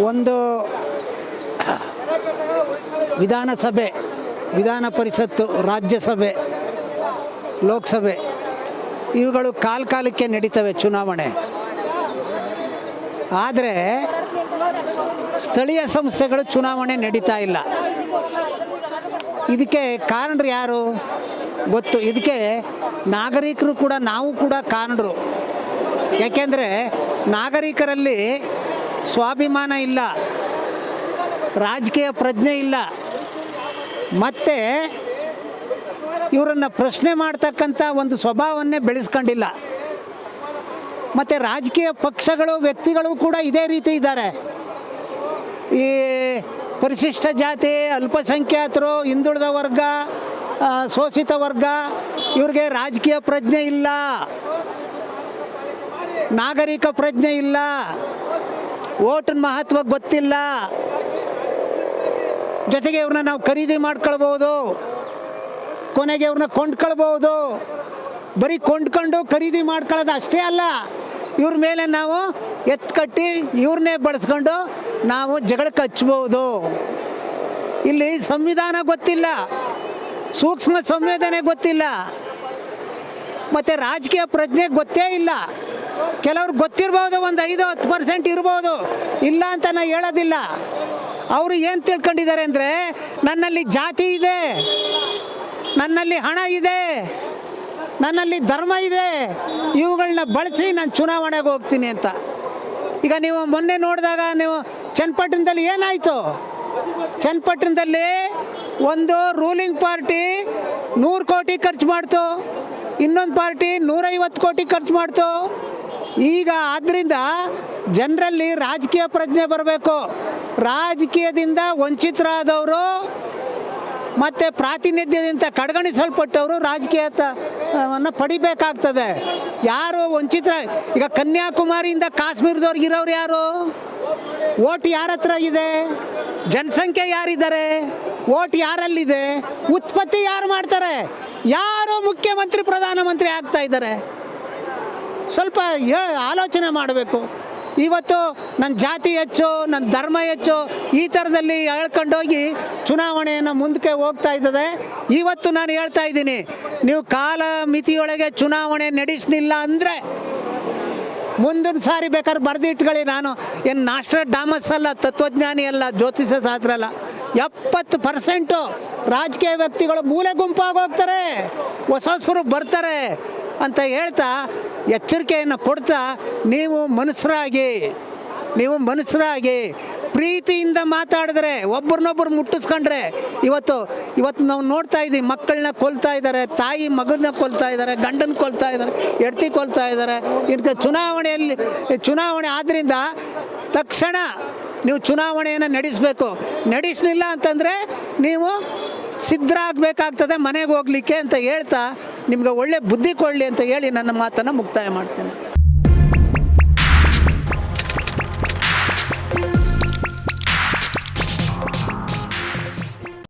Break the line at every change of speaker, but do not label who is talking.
ಒಂದು ವಿಧಾನಸಭೆ, ವಿಧಾನ ಪರಿಷತ್ತು, ರಾಜ್ಯಸಭೆ, ಲೋಕಸಭೆ, ಇವುಗಳು ಕಾಲ ಕಾಲಕ್ಕೆ ನಡೀತವೆ ಚುನಾವಣೆ. ಆದರೆ ಸ್ಥಳೀಯ ಸಂಸ್ಥೆಗಳು ಚುನಾವಣೆ ನಡೀತಾ ಇಲ್ಲ. ಇದಕ್ಕೆ ಕಾರಣರು ಯಾರು? ಗೊತ್ತು. ಇದಕ್ಕೆ ನಾಗರಿಕರು ಕೂಡ, ನಾವು ಕೂಡ ಕಾರಣರು. ಯಾಕೆಂದರೆ ನಾಗರಿಕರಲ್ಲಿ ಸ್ವಾಭಿಮಾನ ಇಲ್ಲ, ರಾಜಕೀಯ ಪ್ರಜ್ಞೆ ಇಲ್ಲ, ಮತ್ತು ಇವರನ್ನು ಪ್ರಶ್ನೆ ಮಾಡ್ತಕ್ಕಂಥ ಒಂದು ಸ್ವಭಾವನ್ನೇ ಬೆಳೆಸ್ಕೊಂಡಿಲ್ಲ. ಮತ್ತು ರಾಜಕೀಯ ಪಕ್ಷಗಳು, ವ್ಯಕ್ತಿಗಳು ಕೂಡ ಇದೇ ರೀತಿ ಇದ್ದಾರೆ. ಈ ಪರಿಶಿಷ್ಟ ಜಾತಿ, ಅಲ್ಪಸಂಖ್ಯಾತರು, ಹಿಂದುಳಿದ ವರ್ಗ ಶೋಷಿತ ವರ್ಗ, ಇವ್ರಿಗೆ ರಾಜಕೀಯ ಪ್ರಜ್ಞೆ ಇಲ್ಲ. ನಾಗರಿಕ ಪ್ರಜ್ಞೆ ಇಲ್ಲ. ಓಟಿನ ಮಹತ್ವ ಗೊತ್ತಿಲ್ಲ. ಜೊತೆಗೆ ಇವ್ರನ್ನ ನಾವು ಖರೀದಿ ಮಾಡ್ಕೊಳ್ಬೋದು. ಕೊನೆಗೆ ಇವ್ರನ್ನ ಕೊಂಡ್ಕೊಳ್ಬೋದು. ಬರೀ ಕೊಂಡ್ಕೊಂಡು ಖರೀದಿ ಮಾಡ್ಕೊಳ್ಳೋದು ಅಷ್ಟೇ ಅಲ್ಲ, ಇವ್ರ ಮೇಲೆ ನಾವು ಎತ್ತು ಕಟ್ಟಿ ಇವ್ರನ್ನೇ ಬಳಸ್ಕೊಂಡು ನಾವು ಜಗಳಕ್ಕೆ ಹಚ್ಬೋದು. ಇಲ್ಲಿ ಸಂವಿಧಾನ ಗೊತ್ತಿಲ್ಲ, ಸೂಕ್ಷ್ಮ ಸಂವೇದನೆ ಗೊತ್ತಿಲ್ಲ, ಮತ್ತು ರಾಜಕೀಯ ಪ್ರಜ್ಞೆ ಗೊತ್ತೇ ಇಲ್ಲ. ಕೆಲವ್ರು ಗೊತ್ತಿರ್ಬೋದು, ಒಂದು ಐದು ಹತ್ತು ಪರ್ಸೆಂಟ್ ಇರ್ಬೋದು. ಇಲ್ಲ ಅಂತ ನಾನು ಹೇಳೋದಿಲ್ಲ. ಅವರು ಏನು ತಿಳ್ಕೊಂಡಿದ್ದಾರೆ ಅಂದರೆ, ನನ್ನಲ್ಲಿ ಜಾತಿ ಇದೆ, ನನ್ನಲ್ಲಿ ಹಣ ಇದೆ, ನನ್ನಲ್ಲಿ ಧರ್ಮ ಇದೆ ಇವುಗಳನ್ನ ಬಳಸಿ ನಾನು ಚುನಾವಣೆಗೆ ಹೋಗ್ತೀನಿ ಅಂತ. ಈಗ ನೀವು ಮೊನ್ನೆ ನೋಡಿದಾಗ ನೀವು ಚನ್ನಪಟ್ಟಣದಲ್ಲಿ ಏನಾಯಿತು? ಚನ್ನಪಟ್ಟಣದಲ್ಲಿ ಒಂದು ರೂಲಿಂಗ್ ಪಾರ್ಟಿ ನೂರು ಕೋಟಿ ಖರ್ಚು ಮಾಡ್ತು. ಇನ್ನೊಂದು ಪಾರ್ಟಿ ನೂರೈವತ್ತು ಕೋಟಿ ಖರ್ಚು ಮಾಡ್ತು. ಈಗ ಆದ್ದರಿಂದ ಜನರಲ್ಲಿ ರಾಜಕೀಯ ಪ್ರಜ್ಞೆ ಬರಬೇಕು. ರಾಜಕೀಯದಿಂದ ವಂಚಿತರಾದವರು ಮತ್ತು ಪ್ರಾತಿನಿಧ್ಯದಿಂದ ಕಡೆಗಣಿಸಲ್ಪಟ್ಟವರು ರಾಜಕೀಯವನ್ನು ಪಡಿಬೇಕಾಗ್ತದೆ. ಯಾರು ವಂಚಿತರ, ಈಗ ಕನ್ಯಾಕುಮಾರಿಯಿಂದ ಕಾಶ್ಮೀರದವ್ರಿಗೆ ಇರೋರು ಯಾರು? ಓಟ್ ಯಾರ ಹತ್ರ ಇದೆ? ಜನಸಂಖ್ಯೆ ಯಾರಿದ್ದಾರೆ? ಓಟ್ ಯಾರಲ್ಲಿದೆ? ಉತ್ಪತ್ತಿ ಯಾರು ಮಾಡ್ತಾರೆ? ಯಾರು ಮುಖ್ಯಮಂತ್ರಿ, ಪ್ರಧಾನಮಂತ್ರಿ ಆಗ್ತಾ ಇದ್ದಾರೆ? ಸ್ವಲ್ಪ ಆಲೋಚನೆ ಮಾಡಬೇಕು. ಇವತ್ತು ನನ್ನ ಜಾತಿ ಹೆಚ್ಚು ನನ್ನ ಧರ್ಮ ಹೆಚ್ಚು, ಈ ಥರದಲ್ಲಿ ಹೇಳ್ಕೊಂಡೋಗಿ ಚುನಾವಣೆಯನ್ನು ಮುಂದಕ್ಕೆ ಹೋಗ್ತಾ ಇದ್ದದೆ. ಇವತ್ತು ನಾನು ಹೇಳ್ತಾ ಇದ್ದೀನಿ, ನೀವು ಕಾಲ ಮಿತಿಯೊಳಗೆ ಚುನಾವಣೆ ನಡೆಸಲಿಲ್ಲ ಅಂದರೆ ಮುಂದಿನ ಸಾರಿ ಬೇಕಾದ್ರೆ ಬರೆದಿಟ್ಕೊಳ್ಳಿ ನಾನು. ಏನು ನಾಷ್ಟ್ರ ಡಾಮಸ್ ಅಲ್ಲ, ತತ್ವಜ್ಞಾನಿ ಅಲ್ಲ, ಜ್ಯೋತಿಷ ಶಾಸ್ತ್ರ ಅಲ್ಲ. ಎಪ್ಪತ್ತು ಪರ್ಸೆಂಟು ರಾಜಕೀಯ ವ್ಯಕ್ತಿಗಳು ಮೂಲೆ ಗುಂಪಾಗಿ ಹೋಗ್ತಾರೆ. ಹೊಸ ಹೊಸರು ಬರ್ತಾರೆ. ಅಂತ ಹೇಳ್ತಾ ಎಚ್ಚರಿಕೆಯನ್ನು ಕೊಡ್ತಾ ನೀವು ಮನುಷ್ಯರಾಗಿ ನೀವು ಮನುಷ್ಯರಾಗಿ ಪ್ರೀತಿಯಿಂದ ಮಾತಾಡಿದ್ರೆ, ಒಬ್ರನ್ನೊಬ್ರು ಮುಟ್ಟಿಸ್ಕೊಂಡ್ರೆ ಇವತ್ತು ಇವತ್ತು ನಾವು ನೋಡ್ತಾ ಇದ್ದೀವಿ, ಮಕ್ಕಳನ್ನ ಕೊಲ್ತಾ ಇದ್ದಾರೆ, ತಾಯಿ ಮಗನ ಕೊಲ್ತಾ ಇದ್ದಾರೆ ಗಂಡನ ಕೊಲ್ತಾ ಇದ್ದಾರೆ ಎಡ್ತಿ ಕೊಲ್ತಾ ಇದ್ದಾರೆ. ಇದಕ್ಕೆ ಚುನಾವಣೆಯಲ್ಲಿ, ಚುನಾವಣೆ ಆದ್ದರಿಂದ ತಕ್ಷಣ ನೀವು ಚುನಾವಣೆಯನ್ನು ನಡೆಸಬೇಕು. ನಡೆಸಲಿಲ್ಲ ಅಂತಂದರೆ ನೀವು ಸಿದ್ಧರಾಗಬೇಕಾಗ್ತದೆ, ಮನೆಗೆ ಹೋಗ್ಲಿಕ್ಕೆ ಅಂತ ಹೇಳ್ತಾ ನಿಮ್ಗೆ ಒಳ್ಳೆ ಬುದ್ಧಿ ಕೊಡಲಿ ಅಂತ ಹೇಳಿ ನನ್ನ ಮಾತನ್ನು ಮುಕ್ತಾಯ ಮಾಡ್ತೇನೆ.